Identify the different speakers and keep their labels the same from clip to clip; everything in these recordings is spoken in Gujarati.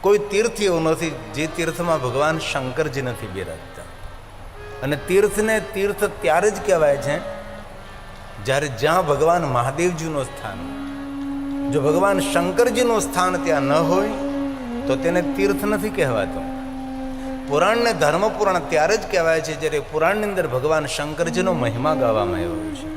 Speaker 1: કોઈ તીર્થ એવું નથી, જે તીર્થમાં ભગવાન શંકરજી નથી બિરાજતા. અને તીર્થને તીર્થ ત્યારે જ કહેવાય છે, જ્યારે જ્યાં ભગવાન મહાદેવજીનું સ્થાન જો ભગવાન શંકરજીનું સ્થાન ત્યાં ન હોય, તો તેને તીર્થ નથી કહેવાતો. પુરાણને ધર્મપુરાણ ત્યારે જ કહેવાય છે, જ્યારે પુરાણની અંદર ભગવાન શંકરજીનો મહિમા ગાવામાં આવ્યો છે.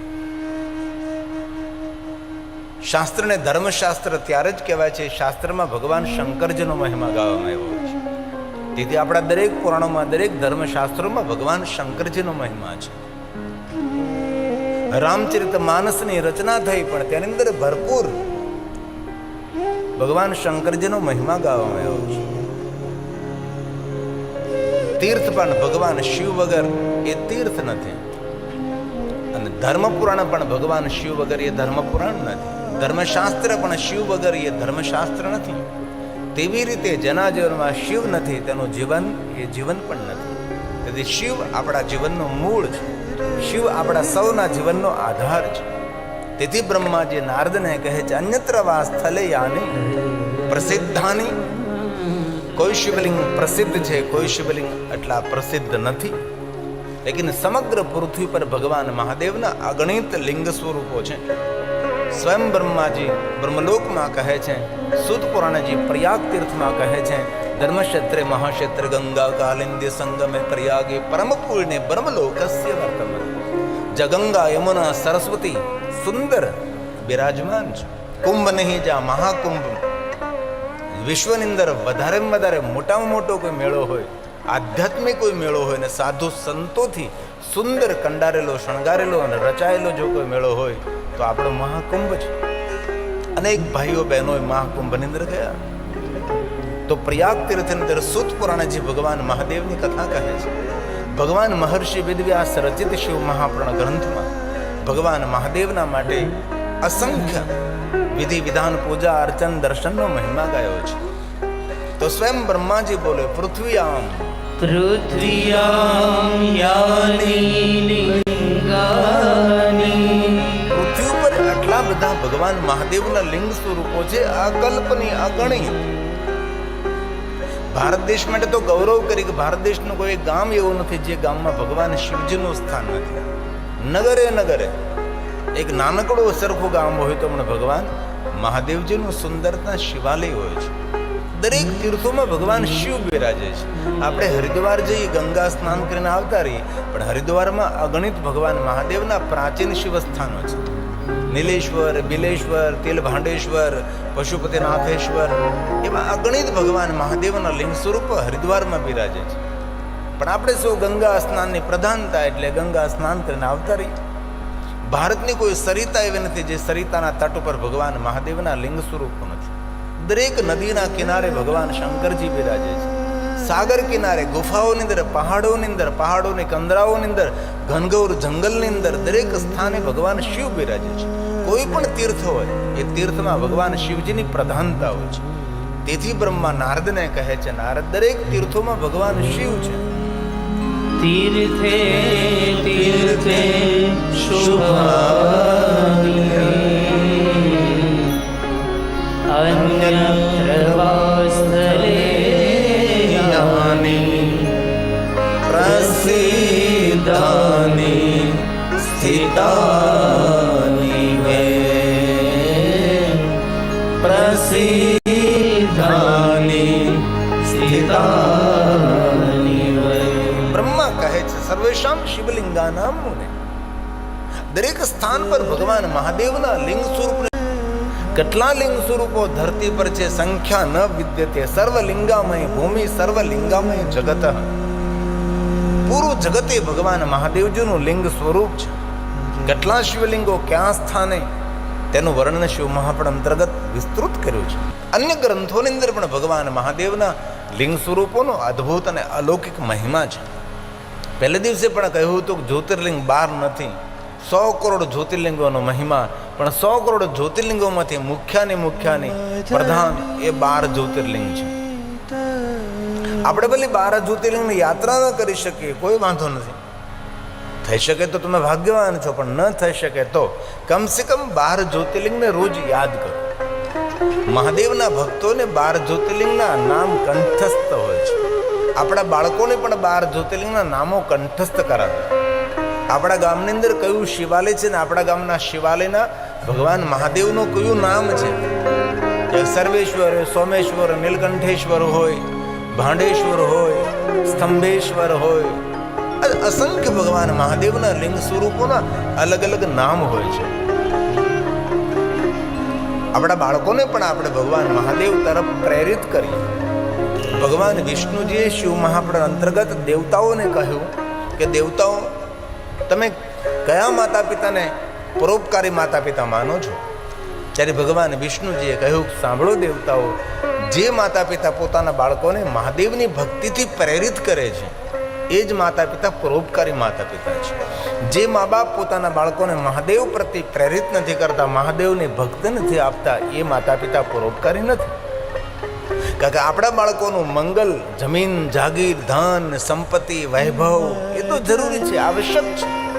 Speaker 1: શાસ્ત્રને ધર્મશાસ્ત્ર ત્યારે જ કહેવાય છે, શાસ્ત્રમાં ભગવાન શંકરજીનો મહિમા ગાવામાં આવ્યો છે. તેથી આપણા દરેક પુરાણોમાં, દરેક ધર્મશાસ્ત્રોમાં ભગવાન શંકરજીનો મહિમા છે. રામચરિત માનસની રચના થઈ, પણ તેની અંદર ભરપૂર ભગવાન શંકરજીનો મહિમા ગાવામાં આવ્યો છે. તીર્થ પણ ભગવાન શિવ વગર એ તીર્થ નથી. અને ધર્મપુરાણ પણ ભગવાન શિવ વગર એ ધર્મપુરાણ નથી. ધર્મશાસ્ત્ર પણ શિવ વગર એ ધર્મશાસ્ત્ર નથી. તેવી રીતે જેના જીવનમાં શિવ નથી, તેનું જીવન એ જીવન પણ નથી. તેથી શિવ આપણા જીવનનું મૂળ છે. શિવ આપણા સૌના જીવનનો આધાર છે. તેથી બ્રહ્માજી નારદને કહે છે, અન્યત્ર વા સ્થલે યાની પ્રસિદ્ધાની. કોઈ શિવલિંગ પ્રસિદ્ધ છે, કોઈ શિવલિંગ એટલા પ્રસિદ્ધ નથી. લેકિન સમગ્ર પૃથ્વી પર ભગવાન મહાદેવના અગણિત લિંગ સ્વરૂપો છે. સ્વયં બ્રહ્માજી બ્રહ્મલોકમાં કહે છે, સુદ પુરાણજી પ્રયાગ તીર્થમાં કહે છે, ધર્મક્ષેત્રે મહાક્ષેત્ર ગંગા કાલિંદ્ય સંગમે પ્રયાગે પરમ પૂર્ણે બ્રહ્મલોકસ્ય વર્તમાન. જગંગા યમુના સરસ્વતી સુંદર બિરાજમાન છે. કુંભ નહીં જા, મહાકુંભ. વિશ્વની અંદર વધારેમાં વધારે મોટામાં મોટો કોઈ મેળો હોય, આધ્યાત્મિક કોઈ મેળો હોય ને સાધુ સંતોથી સુંદર કંડારેલો, શણગારેલો અને રચાયેલો જો કોઈ મેળો હોય તો આપણો મહાકુંભ છે અનેક ભાઈઓ બહેનો મહાકુંભની અંદર ગયા. તો પ્રયાગ તીર્થની અંદર સુત પુરાણજી ભગવાન મહાદેવની કથા કહે છે. ભગવાન મહર્ષિ વેદવ્યાસ રચિત શિવ મહાપ્રણ ગ્રંથમાં ભગવાન મહાદેવના માટે અસંખ્ય વિધિ વિધાન પૂજા અર્ચન દર્શનનો મહિમા ગાયો છે. તો સ્વયં બ્રહ્માજી બોલે પૃથ્વી આમ
Speaker 2: યાની લિંગાની
Speaker 1: બધા ભગવાન મહાદેવના લિંગ સ્વરૂપો છે અકલ્પની અગણિત ભારત દેશ માટે તો ગૌરવ કરી કે ભારત દેશનું કોઈ ગામ એવું નથી જે ગામમાં ભગવાન શિવજીનું સ્થાન નથી. નગરે નગરે, એક નાનકડું સરખું ગામ હોય તો પણ ભગવાન મહાદેવજીનું સુંદરતા શિવાલય હોય છે. દરેક તીર્થોમાં ભગવાન શિવ બિરાજે છે. આપણે હરિદ્વાર જઈએ ગંગા સ્નાન કરીને આવતા રહીએ, પણ હરિદ્વારમાં અગણિત ભગવાન મહાદેવના પ્રાચીન શિવ સ્થાનો છે. નીલેશ્વર, બિલેશ્વર, તિલભાંડેશ્વર, પશુપતિનાથેશ્વર, એવા અગણિત ભગવાન મહાદેવના લિંગ સ્વરૂપ હરિદ્વારમાં બિરાજે છે. પણ આપણે સૌ ગંગા સ્નાનની પ્રધાનતા એટલે ગંગા સ્નાન કરીને આવતા રહીએ. ભારતની કોઈ સરિતા એવી નથી જે સરિતાના તટ ઉપર ભગવાન મહાદેવના લિંગ સ્વરૂપ નથી. દરેક નદીના કિનારે ભગવાન શંકરજી બિરાજે છે. સાગર કિનારે, ગુફાઓની અંદર, પહાડોની અંદર, પહાડોની કંદરાઓની અંદર ઘનઘોર જંગલની અંદર દરેક સ્થાને ભગવાન શિવ બિરાજે છે. કોઈ પણ તીર્થ હોય, એ તીર્થમાં ભગવાન શિવજીની પ્રધાનતા હોય છે. તેથી બ્રહ્મા નારદને કહે છે, નારદ, દરેક તીર્થોમાં ભગવાન શિવ છે.
Speaker 2: તીર્થે તીર્થે
Speaker 1: પ્રસિદ્ધાની સ્થિતાની સર્વેશામ શિવલિંગાના મુને દરેક સ્થાન પર ભગવાન મહાદેવના લિંગ સ્વરૂપ કેટલા લિંગ સ્વરૂપો ધરતી પર છે સંખ્યા ન વિદ્યતે સર્વલિંગામય ભૂમિ સર્વલિંગામય જગત પૂરું જગતે ભગવાન મહાદેવજીનું લિંગ સ્વરૂપ છે કેટલા શિવલિંગો ક્યાં સ્થાને તેનું વર્ણન શિવ મહાપણ અંતર્ગત વિસ્તૃત કર્યું છે અન્ય ગ્રંથોની અંદર પણ ભગવાન મહાદેવના લિંગ સ્વરૂપોનો અદ્ભુત અને અલૌકિક મહિમા છે પહેલે દિવસે પણ કહ્યું હતું કે જ્યોતિર્લિંગ બાર નથી. સો કરોડ જ્યોતિર્લિંગોનો મહિમા, પણ સો કરોડ જ્યોતિર્લિંગોમાંથી મુખ્યાની મુખ્યાની પ્રધાન એ બાર જ્યોતિર્લિંગ છે. આપણે ભલે બાર જ્યોતિર્લિંગની યાત્રા ન કરી શકીએ, કોઈ વાંધો નથી. થઈ શકે તો તમે ભાગ્યવાન છો, પણ ન થઈ શકે તો કમસે કમ બાર જ્યોતિર્લિંગને રોજ યાદ કરો. મહાદેવના ભક્તોને બાર જ્યોતિર્લિંગના નામ કંઠસ્થ હોય છે. આપણા બાળકોને પણ બાર જ્યોતિર્લિંગના નામો કંઠસ્થ કરાવે. આપણા ગામની અંદર કયું શિવાલય છે ને આપણા ગામના શિવાલયના ભગવાન મહાદેવનું કયું નામ છે? સર્વેશ્વર, સોમેશ્વર, નીલકંઠેશ્વર હોય, ભાંડેશ્વર હોય, સ્તંભેશ્વર હોય. અસંખ્ય ભગવાન મહાદેવના લિંગ સ્વરૂપોના અલગ અલગ નામ હોય છે. આપણા બાળકોને પણ આપણે ભગવાન મહાદેવ તરફ પ્રેરિત કરીએ. ભગવાન વિષ્ણુજીએ શિવ મહાપ્રણ અંતર્ગત દેવતાઓને કહ્યું કે દેવતાઓ, તમે કયા માતા પિતાને પરોપકારી માતા પિતા માનો છો? ત્યારે ભગવાન વિષ્ણુજીએ કહ્યું, સાંભળો દેવતાઓ, જે માતા પિતા પોતાના બાળકોને મહાદેવની ભક્તિથી પ્રેરિત કરે છે, એ જ માતા પિતા પરોપકારી માતા પિતા છે. જે મા બાપ પોતાના બાળકોને મહાદેવ પ્રત્યે પ્રેરિત નથી કરતા, મહાદેવને ભક્ત નથી આપતા, એ માતા પિતા પરોપકારી નથી. કારણ કે આપણા બાળકોનું મંગલ, જમીન, જાગીર, ધન, સંપત્તિ, વૈભવ, એ તો જરૂરી છે, આવશ્યક છે.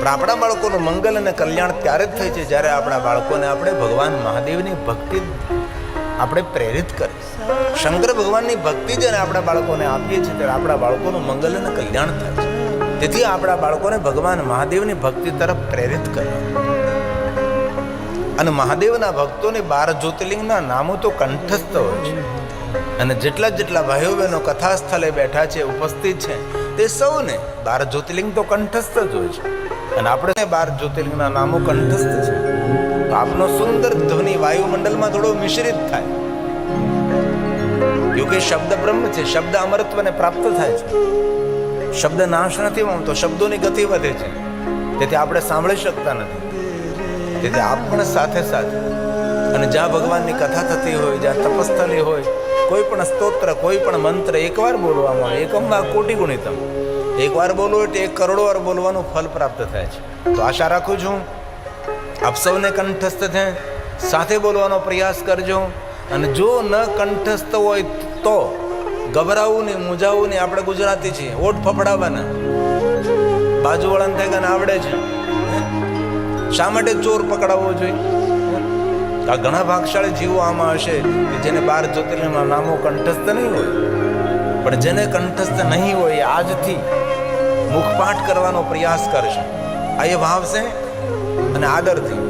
Speaker 1: પણ આપણા બાળકોનું મંગલ અને કલ્યાણ ત્યારે જ થાય છે જ્યારે આપણા બાળકોને આપણે ભગવાન મહાદેવની ભક્તિ આપણે પ્રેરિત કરીએ. શંકર ભગવાનની ભક્તિ જ્યારે આપણા બાળકોને આપીએ છીએ ત્યારે આપણા બાળકોનું મંગલ અને કલ્યાણ થાય છે. તેથી આપણા બાળકોને ભગવાન મહાદેવની ભક્તિ તરફ પ્રેરિત કરવા અને મહાદેવના ભક્તોને બાર જ્યોતિર્લિંગના નામો તો કંઠસ્થ હોય છે. અને જેટલા જેટલા ભાઈઓ બહેનો કથા સ્થળે બેઠા છે, ઉપસ્થિત છે, તે સૌને બાર જ્યોતિર્લિંગ તો કંઠસ્થ જ હોય છે. અને આપણે બાર જ્યોતિર્લિંગના નામો કંઠસ્થ છે. તો આપનો સુંદર ધ્વનિ વાયુમંડળમાં થોડો મિશ્રિત થાય. યોગે શબ્દ બ્રહ્મ છે, શબ્દ અમરત્વને પ્રાપ્ત થાય છે. શબ્દ નાશ નથી પામતો, શબ્દોની ગતિ વધે છે. તેથી આપણે સાંભળી શકતા નથી. તેથી આપ પણ સાથે સાથે અને જ્યાં ભગવાનની કથા થતી હોય, જ્યાં તપસ્થલી હોય, કોઈ પણ સ્તોત્ર, કોઈ પણ મંત્ર એકવાર બોલવામાં આવે એકમ વા કોટી ગુણિતમ એકવાર બોલવો એટલે એક કરોડો વાર બોલવાનું ફલ પ્રાપ્ત થાય છે. તો આશા રાખું છું, આપ સૌને કંઠસ્થ થાય સાથે બોલવાનો પ્રયાસ કરજો. અને જો ન કંઠસ્થ હોય તો ગભરાવું નહીં મૂંઝાવું નહીં આપણે ગુજરાતી છીએ ઓઠ ફફડાવવાના બાજુવાળાને થાય આવડે છે? શા માટે ચોર પકડાવવો જોઈએ? આ ઘણા ભાગશાળી જીવો આમાં હશે કે જેને બાર જ્યોતિર્લિંગના નામો કંઠસ્થ નહીં હોય. પણ જેને કંઠસ્થ નહીં હોય આજથી મુખપાઠ કરવાનો પ્રયાસ કરશે. આ એ ભાવશે અને આદરથી.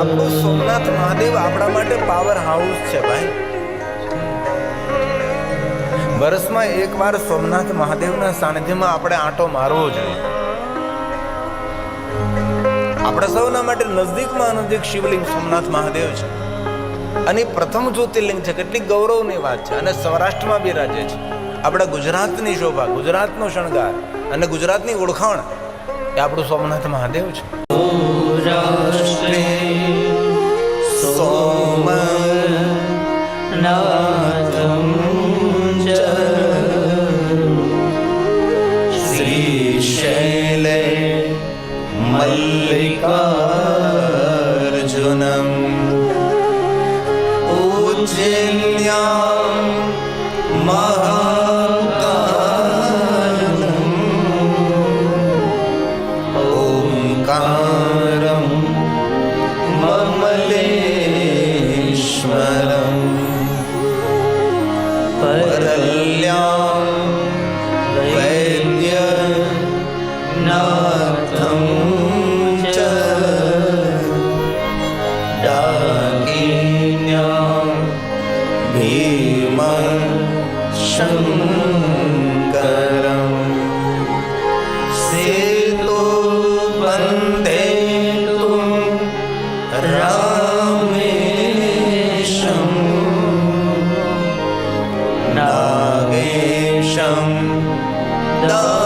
Speaker 1: આપણું સોમનાથ મહાદેવ આપણા માટે પાવર હાઉસ છે ભાઈ. વર્ષમાં એકવાર સોમનાથ મહાદેવના સાનિધ્યમાં આપણે આંટો મારવો જોઈએ. આપણા સૌના માટે નજીકમાં નજીક શિવલિંગ સોમનાથ મહાદેવ છે. અને પ્રથમ જ્યોતિર્લિંગ છે, કેટલી ગૌરવની વાત છે. અને સૌરાષ્ટ્રમાં બિરાજે છે. આપણા ગુજરાતની શોભા, ગુજરાતનો શણગાર અને ગુજરાતની ઓળખાણ એ આપણું સોમનાથ મહાદેવ છે. ममलेश्वरम् down.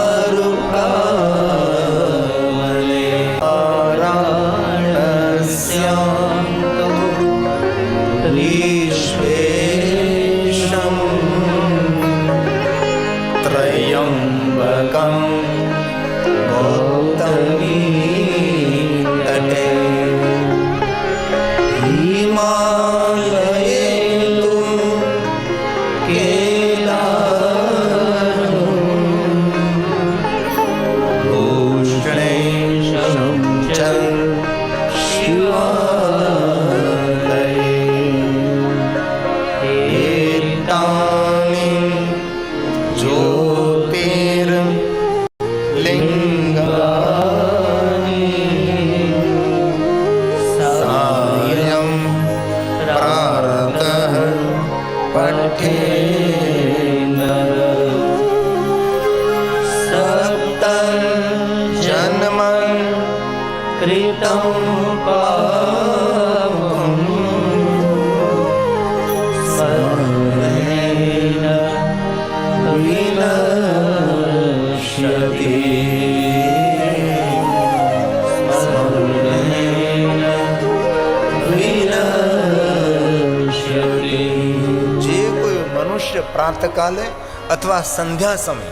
Speaker 1: પ્રાતકાલે અથવા સંધ્યા સમય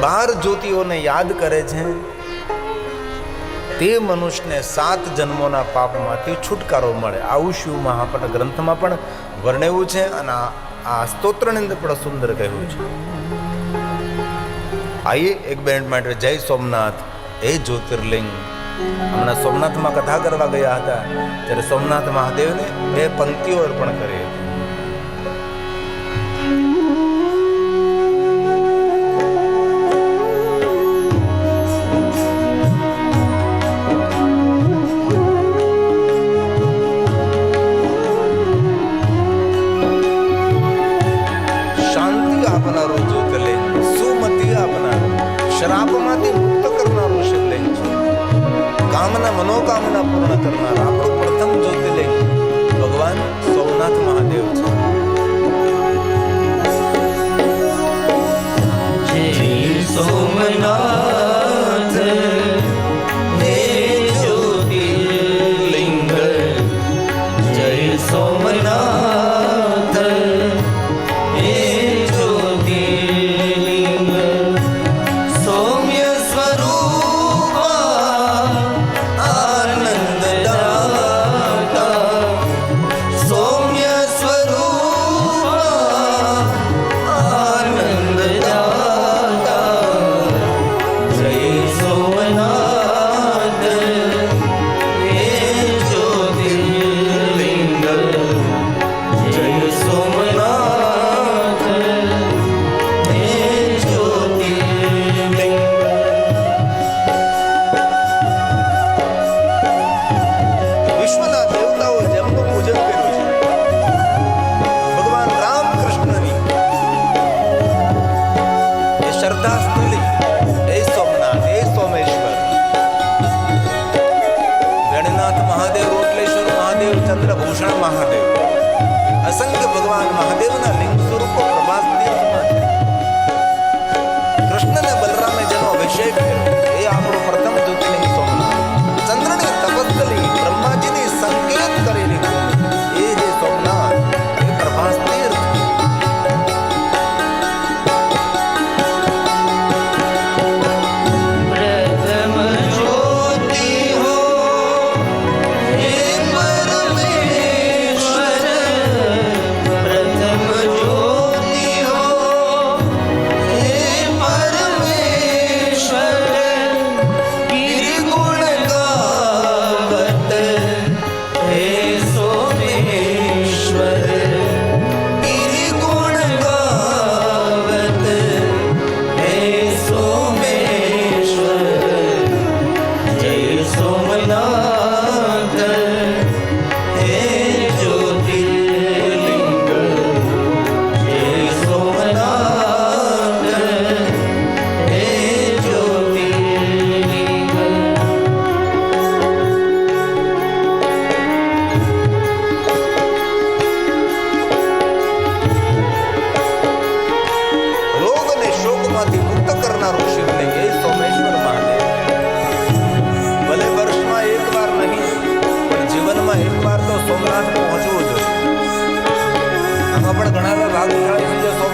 Speaker 1: બાર જ્યોતિઓને યાદ કરે છે, તે મનુષ્યને સાત જન્મોના પાપમાંથી છુટકારો મળે. આવું શિવ મહાપટ ગ્રંથમાં પણ વર્ણવ્યું છે અને આ- સ્તોત્રની અંદર પણ સુંદર કહ્યું છે. આઈએ એક બેન્ડ માટે જય સોમનાથ એ જ્યોતિર્લિંગ. હમણાં સોમનાથમાં કથા કરવા ગયા હતા, ત્યારે સોમનાથ મહાદેવને બે પંક્તિઓ અર્પણ કરી હતી. Música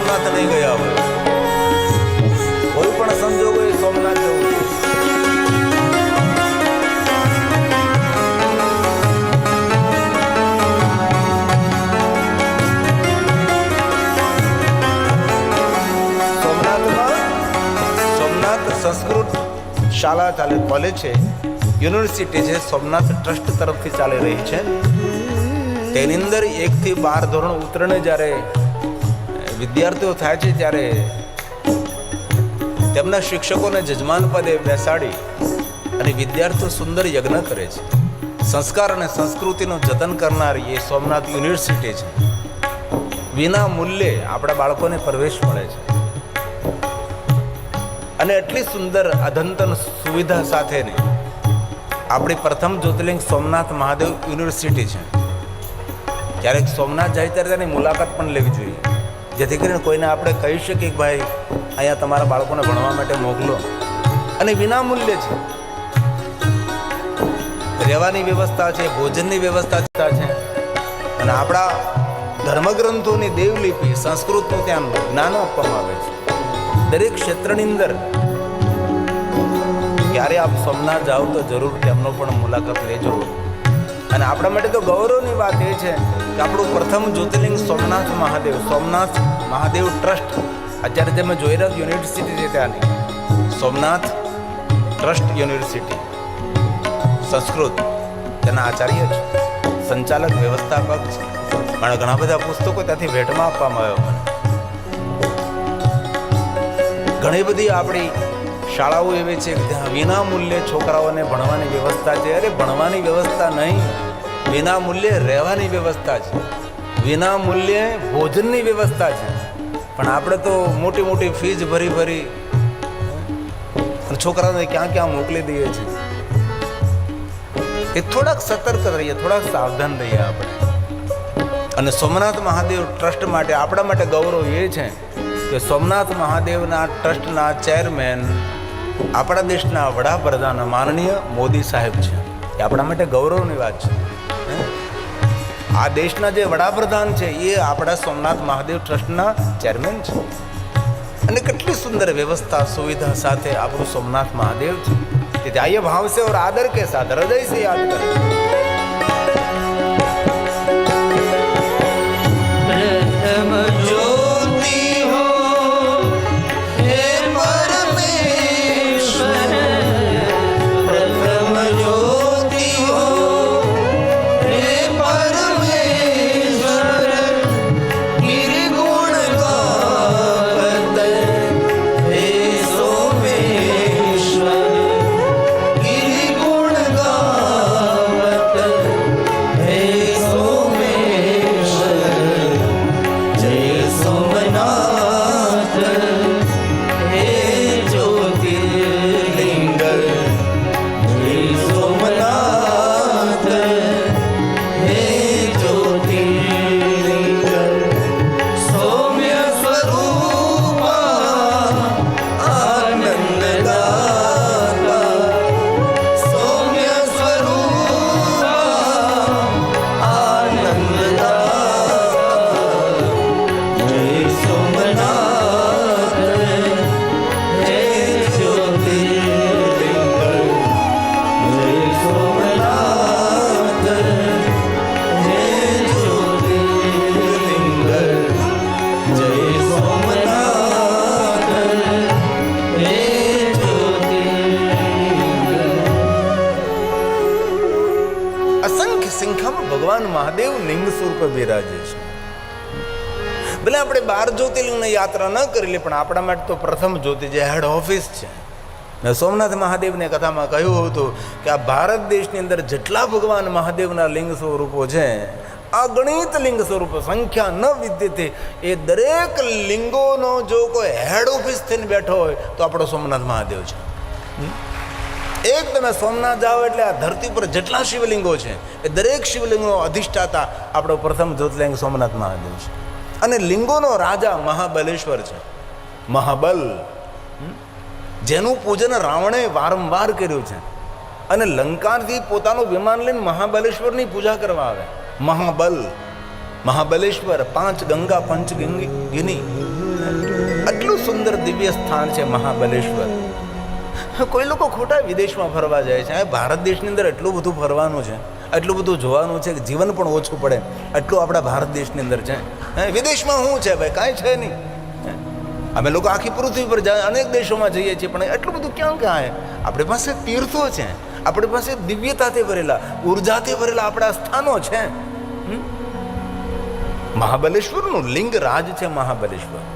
Speaker 1: સોમનાથ નહીં ગયા હોય. કોઈ પણ સંજોગો એ સોમનાથ જવું સંસ્કૃત શાળા ચાલે, કોલેજ છે. યુનિવર્સિટી છે, સોમનાથ ટ્રસ્ટ તરફથી ચાલી રહી છે. તેની અંદર એકથી બાર ધોરણ ઉતરણે જ્યારે વિદ્યાર્થીઓ થાય છે ત્યારે તેમના શિક્ષકોને જજમાન પદે બેસાડી અને વિદ્યાર્થીઓ સુંદર યજ્ઞ કરે છે. સંસ્કાર અને સંસ્કૃતિનું જતન કરનાર એ સોમનાથ યુનિવર્સિટી છે. વિના મૂલ્યે આપણા બાળકોને પ્રવેશ મળે છે. અને એટલી સુંદર અધંતન સુવિધા સાથેની આપણી પ્રથમ જ્યોતિર્લિંગ સોમનાથ મહાદેવ યુનિવર્સિટી છે. ક્યારેક સોમનાથ જાય ત્યારે તેની મુલાકાત પણ લેવી જોઈએ. જેથી કરીને કોઈને આપણે કહી શકીએ કે ભાઈ, અહીંયા તમારા બાળકોને ભણવા માટે મોકલો. અને વિનામૂલ્ય છે. રહેવાની વ્યવસ્થા છે, ભોજનની વ્યવસ્થા છે અને આપણા ધર્મગ્રંથોની દેવલિપિ સંસ્કૃતનું ત્યાં જ્ઞાન આપવામાં આવે છે. દરેક ક્ષેત્રની અંદર ક્યારે આપ સોમનાથ જાઓ તો જરૂર તેમનો પણ મુલાકાત લેજો. અને આપણા માટે તો ગૌરવની વાત એ છે કે આપણું પ્રથમ જ્યોતિર્લિંગ સોમનાથ મહાદેવ. સોમનાથ મહાદેવ ટ્રસ્ટ. અત્યારે તમે જોઈ રહ્યા યુનિવર્સિટી છે ત્યાંની સોમનાથ ટ્રસ્ટ યુનિવર્સિટી સંસ્કૃત. તેના આચાર્ય છે. સંચાલક, વ્યવસ્થાપક છે. મારા ઘણા બધા પુસ્તકો ત્યાંથી ભેટમાં આપવામાં આવ્યો મને. ઘણી બધી આપણી શાળાઓ એવી છે ત્યાં વિના મૂલ્યે છોકરાઓને ભણવાની વ્યવસ્થા છે. અરે, ભણવાની વ્યવસ્થા નહીં. વિના મૂલ્યે રહેવાની વ્યવસ્થા છે. વિના મૂલ્યે ભોજનની વ્યવસ્થા છે. પણ આપણે તો મોટી મોટી ફીઝ ભરી ભરી છોકરાને ક્યાં ક્યાં મોકલી દઈએ છીએ. એ થોડાક સતર્ક રહીએ, થોડાક સાવધાન રહીએ આપણે. અને સોમનાથ મહાદેવ ટ્રસ્ટ માટે, આપણા માટે ગૌરવ એ છે કે સોમનાથ મહાદેવના ટ્રસ્ટના ચેરમેન આપણા દેશના વડાપ્રધાન માનનીય મોદી સાહેબ છે. એ આપણા માટે ગૌરવની વાત છે? આ દેશના જે વડાપ્રધાન છે, એ આપણા સોમનાથ મહાદેવ ટ્રસ્ટના ચેરમેન છે. અને કેટલી સુંદર વ્યવસ્થા, સુવિધા સાથે આપણું સોમનાથ મહાદેવ છે. તેથી
Speaker 2: આયે ભાવ સે ઓર આદર કે સાથ, હૃદય
Speaker 1: સે યાદ કરો. પ્રથમ લિંગ બિરાજે છે. ભલે આપણે બાર જ્યોતિર્લિંગની યાત્રા ન કરી લે પણ આપણા માટે તો પ્રથમ જ્યોતિ જે હેડ ઓફિસ છે. મેં સોમનાથ મહાદેવને કથામાં કહ્યું હતું કે આ ભારત દેશની અંદર જેટલા ભગવાન મહાદેવના લિંગ સ્વરૂપો છે અગણિત લિંગ સ્વરૂપો, સંખ્યા ન વિદ્યતે, એ દરેક લિંગોનો જો કોઈ હેડ ઓફિસ થઈને બેઠો હોય, તો આપણો સોમનાથ મહાદેવ છે. એક તમે સોમનાથ જાઓ એટલે આ ધરતી પર જેટલા શિવલિંગો છે, એ દરેક શિવલિંગનો અધિષ્ઠાતા આપણો પ્રથમ જ્યોતિર્લિંગ સોમનાથ મહાદેવ છે. અને લિંગોનો રાજા મહાબલેશ્વર છે. મહાબલ જેનું પૂજન રાવણે વારંવાર કર્યું છે. અને લંકાથી પોતાનું વિમાન લઈને મહાબલેશ્વરની પૂજા કરવા આવે. મહાબલ, મહાબલેશ્વર, પાંચ ગંગા પંચ ગિની. આટલું સુંદર દિવ્ય સ્થાન છે મહાબલેશ્વર. કોઈ લોકો ખોટા વિદેશમાં ફરવા જાય છે. ભારત દેશની અંદર એટલું બધું ફરવાનું છે, એટલું બધું જોવાનું છે કે જીવન પણ ઓછું પડે. એટલું આપણા ભારત દેશની અંદર છે. વિદેશમાં શું છે ભાઈ? કાંઈ છે નહીં. અમે લોકો આખી પૃથ્વી પર જાય અનેક દેશોમાં જઈએ છીએ, પણ એટલું બધું ક્યાં ક્યાં આપણી પાસે તીર્થો છે. આપણી પાસે દિવ્યતાથી ભરેલા, ઉર્જાથી ભરેલા આપણા સ્થાનો છે? મહાબલેશ્વરનું લિંગ રાજ છે મહાબલેશ્વર.